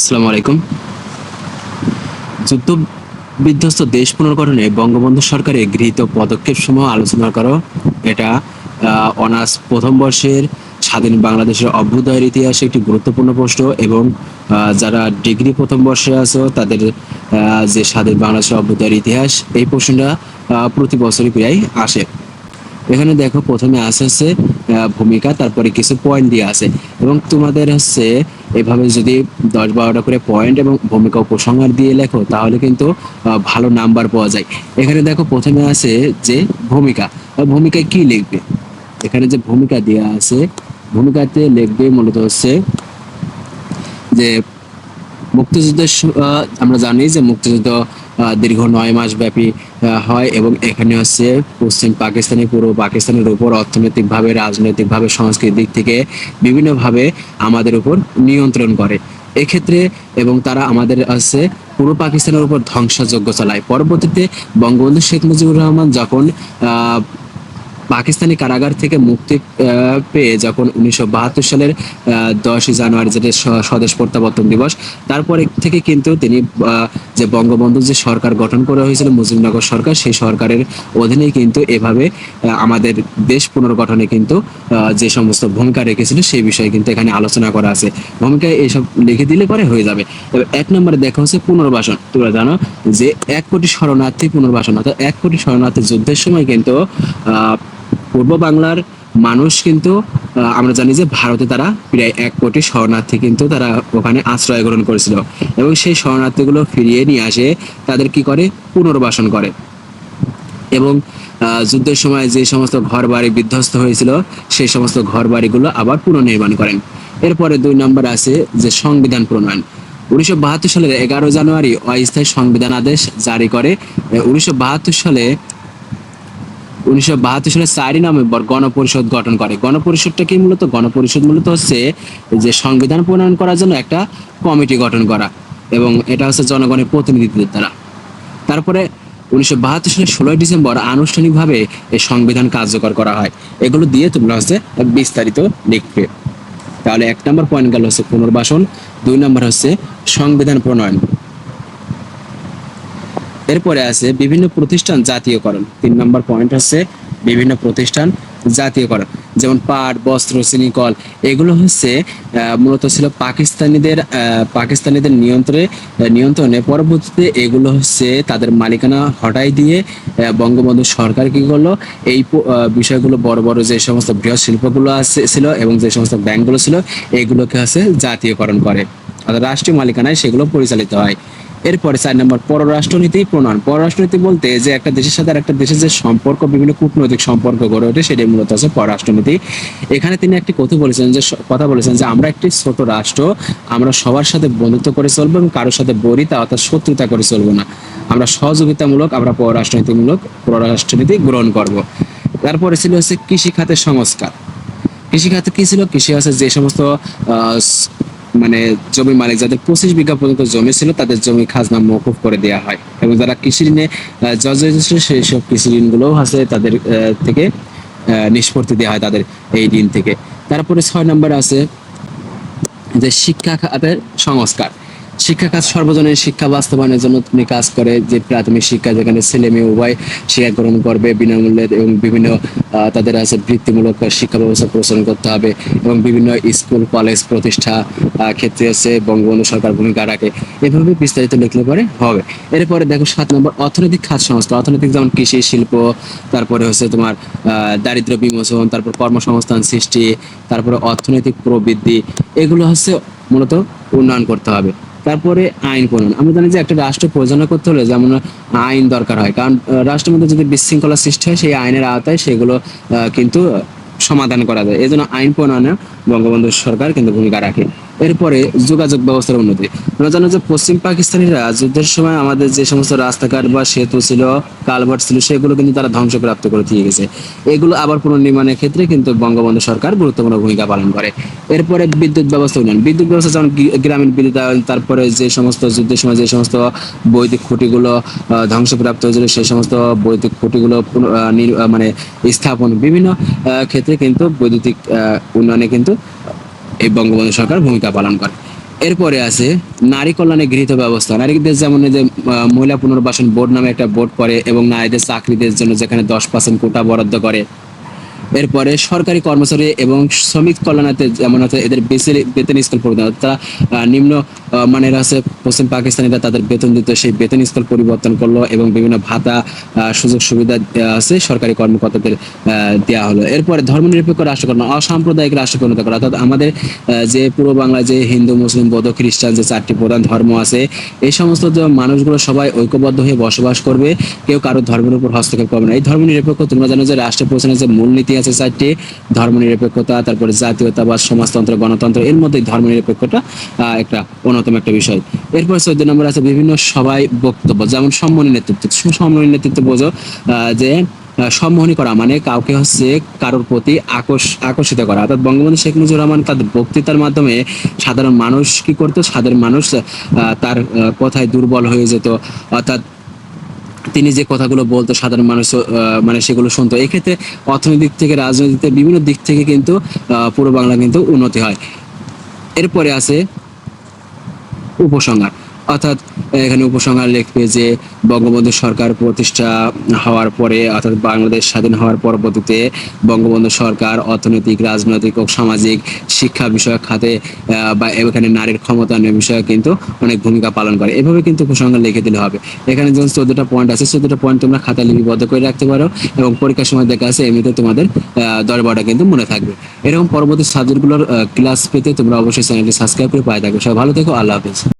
আসসালামু আলাইকুম। যুদ্ধ বিধ্বস্ত দেশ পুনর্গঠনে বঙ্গবন্ধু সরকারের গৃহীত পদক্ষেপ সমূহ আলোচনা করো। এটা অনার্স প্রথম বর্ষের স্বাধীন বাংলাদেশের অভ্যুদয়ের ইতিহাসে একটি গুরুত্বপূর্ণ প্রশ্ন এবং যারা ডিগ্রি প্রথম বর্ষে আছো, তাদের যে স্বাধীন বাংলাদেশের অভ্যুদয়ের ইতিহাস, এই প্রশ্নটা প্রতি বছরই প্রায় আসে। এখানে দেখো প্রথমে আছে ভূমিকা, তারপরে কিছু পয়েন্ট দিয়ে আছে এবং তোমাদের হচ্ছে এভাবে যদি দশ বারোটা করে পয়েন্ট এবং ভূমিকা উপসংহার দিয়ে লেখো, তাহলে কিন্তু ভালো নাম্বার পাওয়া যায়। এখানে দেখো প্রথমে আছে যে ভূমিকা। ভূমিকায় কি লিখবে? এখানে যে ভূমিকা দেওয়া আছে, ভূমিকাতে লিখবে মূলত হচ্ছে যে মুক্তিযুদ্ধের আমরা জানি যে মুক্তিযুদ্ধ দীর্ঘ নয় মাস ব্যাপী হয় এবং এখানে হচ্ছে পশ্চিম পাকিস্তানি, পূর্ব পাকিস্তানের উপর অর্থনৈতিকভাবে, রাজনৈতিকভাবে, সংস্কৃতির দিক থেকে বিভিন্নভাবে আমাদের উপর নিয়ন্ত্রণ করে। এক্ষেত্রে এবং তারা আমাদের হচ্ছে পূর্ব পাকিস্তানের উপর ধ্বংসযজ্ঞ চালায়। পরবর্তীতে বঙ্গবন্ধু শেখ মুজিবুর রহমান যখন পাকিস্তানি কারাগার থেকে মুক্তি পেয়ে যখন উনিশশো বাহাত্তর সালের দশই জানুয়ারি যেটা স্বদেশ প্রত্যাবর্তন দিবস, তারপরে থেকে কিন্তু তিনি যে বঙ্গবন্ধু যে সরকার গঠন করা হয়েছিল, মুজিবনগর সরকার, সেই সরকারের অধীনে কিন্তু এভাবে আমাদের দেশ পুনর্গঠনে কিন্তু যে সমস্ত ভূমিকা রেখেছিল, সেই বিষয়ে কিন্তু এখানে আলোচনা করা আছে। ভূমিকায় এইসব লিখে দিলে পরে হয়ে যাবে। এক নম্বরে দেখা হচ্ছে পুনর্বাসন। তোমরা জানো যে এক কোটি শরণার্থী পুনর্বাসন, অর্থাৎ এক কোটি শরণার্থী যুদ্ধের সময় কিন্তু পূর্ব বাংলার মানুষ কিন্তু আমরা জানি যে ভারতে তারা প্রায় এক কোটি শরণার্থী কিন্তু তারা ওখানে আশ্রয় গ্রহণ করেছিল। এবং সেই শরণার্থীগুলো ফিরিয়ে নিয়ে আসে, তাদের কি করে? পুনর্বাসন করে। এবং যুদ্ধের সময় যে সমস্ত ঘর বাড়ি বিধ্বস্ত হয়েছিল, সেই সমস্ত ঘর বাড়িগুলো আবার পুনর্নির্মাণ করেন। এরপরে দুই নম্বর আছে যে সংবিধান প্রণয়ন। উনিশশো বাহাত্তর সালের এগারো জানুয়ারি অস্থায়ী সংবিধান আদেশ জারি করে। উনিশশো বাহাত্তর সালে উনিশশো বাহাত্তর সালে চারই নভেম্বর গণপরিষদ গঠন করে। গণপরিষদটা কি মূলত? গণপরিষদ মূলত হচ্ছে যে সংবিধান প্রণয়ন করার জন্য একটা কমিটি গঠন করা এবং এটা হচ্ছে জনগণের প্রতিনিধিত্বের দ্বারা। তারপরে উনিশশো বাহাত্তর সালের ষোলোই ডিসেম্বর আনুষ্ঠানিকভাবে এই সংবিধান কার্যকর করা হয়। এগুলো দিয়ে তোমরা হচ্ছে বিস্তারিত লিখবে তাহলে এক নম্বর পয়েন্ট গেল হচ্ছে পুনর্বাসন, দুই নম্বর হচ্ছে সংবিধান প্রণয়ন। এরপরে আছে বিভিন্ন প্রতিষ্ঠান জাতীয়করণ। তিন নম্বর পয়েন্ট হচ্ছে বিভিন্ন প্রতিষ্ঠান জাতীয়করণ। যেমন পাট, বস্ত্র চিনিকল এগুলো হচ্ছে মূলত ছিল পাকিস্তানিদের পাকিস্তানিদের নিয়ন্ত্রণে নিয়ন্ত্রণে। পরবর্তীতে এগুলো হচ্ছে তাদের মালিকানা হটাই দিয়ে বঙ্গবন্ধু সরকার কি করল? এই বিষয়গুলো বড় বড় যে সমস্ত বৃহৎ শিল্পগুলো আছে, ছিল এবং যে সমস্ত ব্যাংকগুলো ছিল, এগুলোকে হচ্ছে জাতীয়করণ করে। অর্থাৎ রাষ্ট্রীয় মালিকানায় সেগুলো পরিচালিত হয়। এরপরে চার নম্বর, পররাষ্ট্রনীতি, প্রণয়ন। পররাষ্ট্রনীতি বলতে যে একটা দেশের সাথে আর একটা দেশের যে সম্পর্ক, বিভিন্ন কূটনৈতিক সম্পর্ক গড়ে ওঠে, সেটাই মূলত হচ্ছে পররাষ্ট্রনীতি। এখানে তিনি একটি কথা বলেছেন যে কথা বলেছেন যে আমরা একটি ছোট রাষ্ট্র, আমরা সবার সাথে বন্ধুত্ব করে চলবো এবং কারোর সাথে বরিতা অর্থাৎ শত্রুতা করে চলবো না। আমরা সহযোগিতামূলক, আমরা পররাষ্ট্রনীতিমূলক, পররাষ্ট্রনীতি গ্রহণ করব। তারপরে ছিল হচ্ছে কৃষি খাতের সংস্কার। কৃষি খাতে কি ছিল? কৃষি আছে যে সমস্ত মানে জমি মালিক যাদের পঁচিশ বিঘা পর্যন্ত জমি ছিল তাদের জমি খাজনা মকুফ করে দেওয়া হয়। এবং যারা কৃষি ঋণে আহ, জর্জরিত সেই সব কৃষি ঋণগুলোও আছে তাদের থেকে নিষ্পত্তি দেওয়া হয় তাদের এই ঋণ থেকে। তারপরে ছয় নম্বর আছে যে শিক্ষা খাতের সংস্কার। শিক্ষা কাজ সর্বজনীন শিক্ষা বাস্তবায়নের জন্য তিনি কাজ করে যে প্রাথমিক শিক্ষা যেখানে ছেলে মেয়ে উভয় শিক্ষা গ্রহণ করবে বিনামূল্যে এবং বিভিন্ন তাদের আছে বৃত্তিমূলক শিক্ষা ব্যবস্থা প্রচলন করতে হবে এবং বিভিন্ন স্কুল, কলেজ, প্রতিষ্ঠা ক্ষেত্রে হচ্ছে বঙ্গবন্ধু সরকার ভূমিকা রাখে। এভাবে বিস্তারিত লিখলে পরে হবে। এরপরে দেখো সাত নম্বর অর্থনৈতিক খাত সংস্থা। অর্থনৈতিক যেমন কৃষি, শিল্প, তারপরে হচ্ছে তোমার দারিদ্র বিমোচন, তারপর কর্মসংস্থান সৃষ্টি, তারপরে অর্থনৈতিক প্রবৃদ্ধি, এগুলো হচ্ছে মূলত উন্নয়ন করতে হবে। তারপরে আইন প্রণয়ন। আমরা জানি যে একটা রাষ্ট্র পরিচালনা করতে হলে যেমন আইন দরকার হয়। কারণ রাষ্ট্রের মধ্যে যদি বিশৃঙ্খলা সৃষ্টি হয়, সেই আইনের আওতায় সেগুলো কিন্তু সমাধান করা যায়। এই জন্য আইন প্রণয়নে বঙ্গবন্ধু সরকার কিন্তু ভূমিকা রাখে। এরপরে যোগাযোগ ব্যবস্থার উন্নতি। আমরা জানো যে পশ্চিম পাকিস্তানিরা যুদ্ধের সময় আমাদের যে সমস্ত রাস্তাঘাট বা সেতু ছিল, কালভার্ট ছিল, সেগুলো কিন্তু তারা ধ্বংসপ্রাপ্ত করে দিয়ে গেছে। এগুলো আবার পুনর্নির্মাণের ক্ষেত্রে কিন্তু বঙ্গবন্ধু সরকার গুরুত্বপূর্ণ ভূমিকা পালন করে। এরপরে বিদ্যুৎ ব্যবস্থা উন্নয়ন। বিদ্যুৎ ব্যবস্থা যেমন গ্রামীণ বিদ্যুতায়ন, তারপরে যে সমস্ত যুদ্ধের সময় যে সমস্ত বৈদিক খুঁটিগুলো ধ্বংসপ্রাপ্ত হয়েছিল, সেই সমস্ত বৈদিক খুঁটিগুলো মানে স্থাপন বিভিন্ন ক্ষেত্রে কিন্তু বৈদ্যুতিক উন্নয়নে কিন্তু এই বঙ্গবন্ধু সরকার ভূমিকা পালন করে। এরপরে আছে নারী কল্যাণে গৃহীত ব্যবস্থা। নারীদের যেমন যে মহিলা পুনর্বাসন বোর্ড নামে একটা বোর্ড করে এবং নারীদের চাকরিদের জন্য যেখানে দশ পার্সেন্ট কোটা বরাদ্দ করে এরপরে সরকারি কর্মচারী এবং শ্রমিক কল্যাণাতে যেমন হচ্ছে এদের বেতন স্কেল পরিবর্তন আহ, নিম্ন মানের আছে পশ্চিম পাকিস্তানিরা তাদের বেতন দিত সেই বেতন স্কেল পরিবর্তন করল এবং বিভিন্ন ভাতা সুযোগ সুবিধা আছে সরকারি কর্মকর্তাদের দেওয়া হলো। এরপরে ধর্মনিরপেক্ষ রাষ্ট্রকরণ অসাম্প্রদায়িক রাষ্ট্রকরণতা করা অর্থাৎ আমাদের যে পূর্ব বাংলায় যে হিন্দু মুসলিম বৌদ্ধ খ্রিস্টান যে চারটি প্রধান ধর্ম আছে এই সমস্ত মানুষগুলো সবাই ঐক্যবদ্ধ হয়ে বসবাস করবে কেউ কারও ধর্মের উপর হস্তক্ষেপ করবে না। এই ধর্মনিরপেক্ষ তোমরা জানো যে রাষ্ট্রের প্রশ্নের যে মূলনীতি আছে চারটি, ধর্মনিরপেক্ষতা, তারপরে জাতীয়তাবাদ, সমাজতন্ত্র, গণতন্ত্র, এর মধ্যে ধর্মনিরপেক্ষতা একটা অন্যতম একটা বিষয়। এরপর চোদ্দ নম্বর আছে বিভিন্ন সবাই বক্তব্য, যেমন সম্মানী নেতৃত্ব। সম্মানী নেতৃত্ব বোঝো যে সম্মোহনী করা মানে কাউকে হচ্ছে কারোর প্রতি আকর্ষ- আকর্ষিত করা। অর্থাৎ বঙ্গবন্ধু শেখ মুজিবুর রহমান তার বক্তৃতার মাধ্যমে সাধারণ মানুষ কি করতো? সাধারণ মানুষ তার কথায় দুর্বল হয়ে যেত। অর্থাৎ তিনি যে কথাগুলো বলতো সাধারণ মানুষ মানে সেগুলো শুনতো। এক্ষেত্রে অর্থনৈতিক থেকে, রাজনৈতিক বিভিন্ন দিক থেকে কিন্তু পুরো বাংলা কিন্তু উন্নতি হয়। এরপরে আছে উপসংহার। অর্থাৎ এখানে উপসংহার লিখবে যে বঙ্গবন্ধু সরকার প্রতিষ্ঠা হওয়ার পরে, অর্থাৎ বাংলাদেশ স্বাধীন হওয়ার পরবর্তীতে বঙ্গবন্ধু সরকার অর্থনৈতিক, রাজনৈতিক ও সামাজিক শিক্ষা বিষয়ক খাতে বা এখানে নারীর ক্ষমতায়নের বিষয়ে কিন্তু অনেক ভূমিকা পালন করে। এভাবে কিন্তু উপসংহার লিখে দিলে হবে। এখানে যেমন চোদ্দটা পয়েন্ট আছে, চোদ্দটা পয়েন্ট তোমরা খাতা লিপিবদ্ধ করে রাখতে পারো এবং পরীক্ষার সময় দেখা আছে এমনিতে তোমাদের দশ বারোটা কিন্তু মনে থাকবে। এরকম পরবর্তী সাবজেক্টগুলোর ক্লাস পেতে তোমরা অবশ্যই চ্যানেলটি সাবস্ক্রাইব করে পায়ে থাকবে। সবাই ভালো থেকো, আল্লাহ হাফিজ।